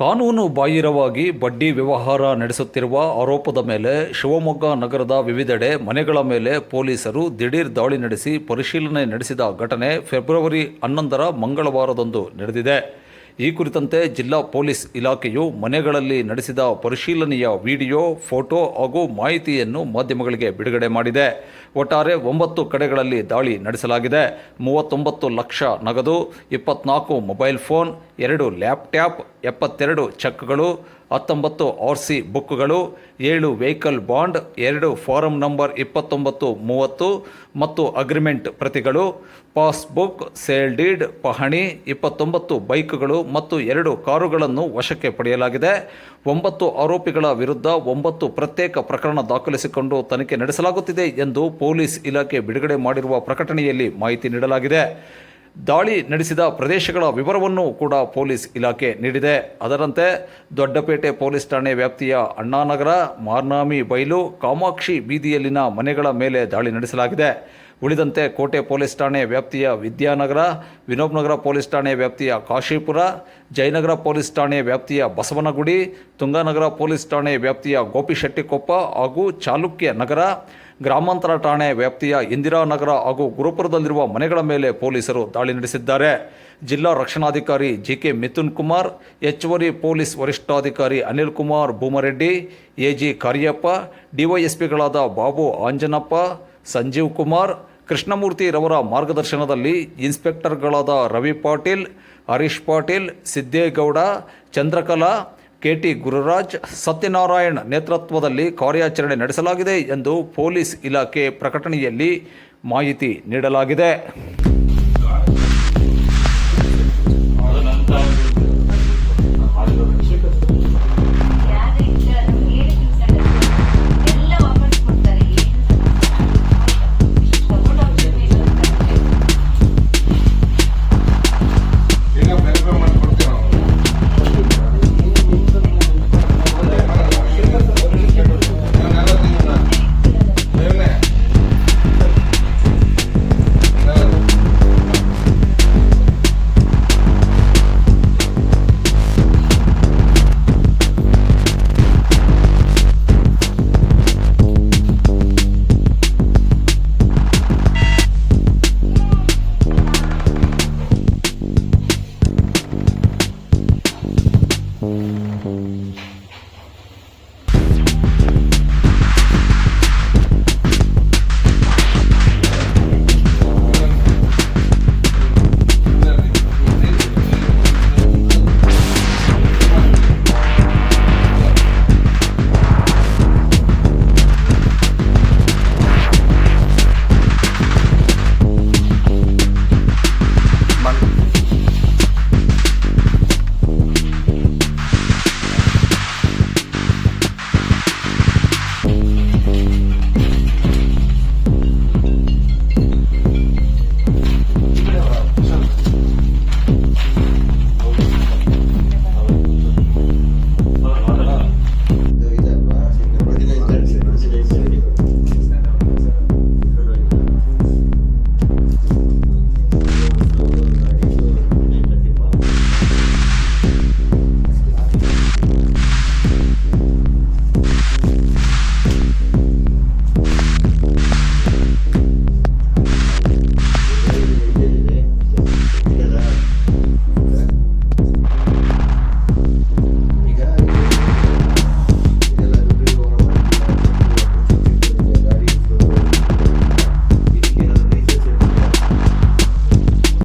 ಕಾನೂನು ಬಾಹಿರವಾಗಿ ಬಡ್ಡಿ ವ್ಯವಹಾರ ನಡೆಸುತ್ತಿರುವ ಆರೋಪದ ಮೇಲೆ ಶಿವಮೊಗ್ಗ ನಗರದ ವಿವಿಧೆಡೆ ಮನೆಗಳ ಮೇಲೆ ಪೊಲೀಸರು ದಿಢೀರ್ ದಾಳಿ ನಡೆಸಿ ಪರಿಶೀಲನೆ ನಡೆಸಿದ ಘಟನೆ ಫೆಬ್ರವರಿ ಹನ್ನೊಂದರ ಮಂಗಳವಾರದಂದು ನಡೆದಿದೆ. ಈ ಕುರಿತಂತೆ ಜಿಲ್ಲಾ ಪೊಲೀಸ್ ಇಲಾಖೆಯು ಮನೆಗಳಲ್ಲಿ ನಡೆಸಿದ ಪರಿಶೀಲನೆಯ ವಿಡಿಯೋ, ಫೋಟೋ ಹಾಗೂ ಮಾಹಿತಿಯನ್ನು ಮಾಧ್ಯಮಗಳಿಗೆ ಬಿಡುಗಡೆ ಮಾಡಿದೆ. ಒಟ್ಟಾರೆ ಒಂಬತ್ತು ಕಡೆಗಳಲ್ಲಿ ದಾಳಿ ನಡೆಸಲಾಗಿದೆ. ಮೂವತ್ತೊಂಬತ್ತು ಲಕ್ಷ ನಗದು, ಇಪ್ಪತ್ನಾಲ್ಕು ಮೊಬೈಲ್ ಫೋನ್, ಎರಡು ಲ್ಯಾಪ್ಟ್ಯಾಪ್ ಎಪ್ಪತ್ತೆರಡು ಚೆಕ್ಗಳು, ಹತ್ತೊಂಬತ್ತು ಆರ್ ಸಿ ಬುಕ್ಗಳು, ಏಳು ವೆಹಿಕಲ್ ಬಾಂಡ್, ಎರಡು ಫಾರಂ ನಂಬರ್ ಇಪ್ಪತ್ತೊಂಬತ್ತು ಮೂವತ್ತು ಮತ್ತು ಅಗ್ರಿಮೆಂಟ್ ಪ್ರತಿಗಳು, ಪಾಸ್ಬುಕ್, ಸೇಲ್ ಡೀಡ್, ಪಹಣಿ, ಇಪ್ಪತ್ತೊಂಬತ್ತು ಬೈಕ್ಗಳು ಮತ್ತು ಎರಡು ಕಾರುಗಳನ್ನು ವಶಕ್ಕೆ ಪಡೆಯಲಾಗಿದೆ. ಒಂಬತ್ತು ಆರೋಪಿಗಳ ವಿರುದ್ಧ ಒಂಬತ್ತು ಪ್ರತ್ಯೇಕ ಪ್ರಕರಣ ದಾಖಲಿಸಿಕೊಂಡು ತನಿಖೆ ನಡೆಸಲಾಗುತ್ತಿದೆ ಎಂದು ಪೊಲೀಸ್ ಇಲಾಖೆ ಬಿಡುಗಡೆ ಮಾಡಿರುವ ಪ್ರಕಟಣೆಯಲ್ಲಿ ಮಾಹಿತಿ ನೀಡಲಾಗಿದೆ. ದಾಳಿ ನಡೆಸಿದ ಪ್ರದೇಶಗಳ ವಿವರವನ್ನು ಕೂಡ ಪೊಲೀಸ್ ಇಲಾಖೆ ನೀಡಿದೆ. ಅದರಂತೆ ದೊಡ್ಡಪೇಟೆ ಪೊಲೀಸ್ ಠಾಣೆ ವ್ಯಾಪ್ತಿಯ ಅಣ್ಣಾನಗರ, ಮಾರ್ನಾಮಿ ಬೈಲು, ಕಾಮಾಕ್ಷಿ ಬೀದಿಯಲ್ಲಿನ ಮನೆಗಳ ಮೇಲೆ ದಾಳಿ ನಡೆಸಲಾಗಿದೆ. ಉಳಿದಂತೆ ಕೋಟೆ ಪೊಲೀಸ್ ಠಾಣೆ ವ್ಯಾಪ್ತಿಯ ವಿದ್ಯಾನಗರ ವಿನೋಬ್ ನಗರ ಪೊಲೀಸ್ ಠಾಣೆ ವ್ಯಾಪ್ತಿಯ ಕಾಶೀಪುರ, ಜಯನಗರ ಪೊಲೀಸ್ ಠಾಣೆ ವ್ಯಾಪ್ತಿಯ ಬಸವನಗುಡಿ, ತುಂಗಾನಗರ ಪೊಲೀಸ್ ಠಾಣೆ ವ್ಯಾಪ್ತಿಯ ಗೋಪಿಶೆಟ್ಟಿಕೊಪ್ಪ ಹಾಗೂ ಚಾಲುಕ್ಯ ನಗರ ಗ್ರಾಮಾಂತರ ಠಾಣೆ ವ್ಯಾಪ್ತಿಯ ಇಂದಿರಾನಗರ ಹಾಗೂ ಗುರುಪುರದಲ್ಲಿರುವ ಮನೆಗಳ ಮೇಲೆ ಪೊಲೀಸರು ದಾಳಿ ನಡೆಸಿದ್ದಾರೆ. ಜಿಲ್ಲಾ ರಕ್ಷಣಾಧಿಕಾರಿ ಜಿ ಕೆ ಮಿಥುನ್ ಕುಮಾರ್ ಹೆಚ್ಚುವರಿ ಪೊಲೀಸ್ ವರಿಷ್ಠಾಧಿಕಾರಿ ಅನಿಲ್ ಕುಮಾರ್ ಭೂಮರೆಡ್ಡಿ, ಎಜಿ ಕಾರ್ಯಪ್ಪ, ಡಿವೈಎಸ್ಪಿಗಳಾದ ಬಾಬು ಆಂಜನಪ್ಪ, ಸಂಜೀವ್ ಕುಮಾರ್, ಕೃಷ್ಣಮೂರ್ತಿ ರವರ ಮಾರ್ಗದರ್ಶನದಲ್ಲಿ ಇನ್ಸ್ಪೆಕ್ಟರ್ಗಳಾದ ರವಿ ಪಾಟೀಲ್, ಹರೀಶ್ ಪಾಟೀಲ್, ಸಿದ್ದೇಗೌಡ, ಚಂದ್ರಕಲಾ ಕೆಟಿ ಗುರುರಾಜ್ ಸತ್ಯನಾರಾಯಣ್ ನೇತೃತ್ವದಲ್ಲಿ ಕಾರ್ಯಾಚರಣೆ ನಡೆಸಲಾಗಿದೆ ಎಂದು ಪೊಲೀಸ್ ಇಲಾಖೆ ಪ್ರಕಟಣೆಯಲ್ಲಿ ಮಾಹಿತಿ ನೀಡಲಾಗಿದೆ.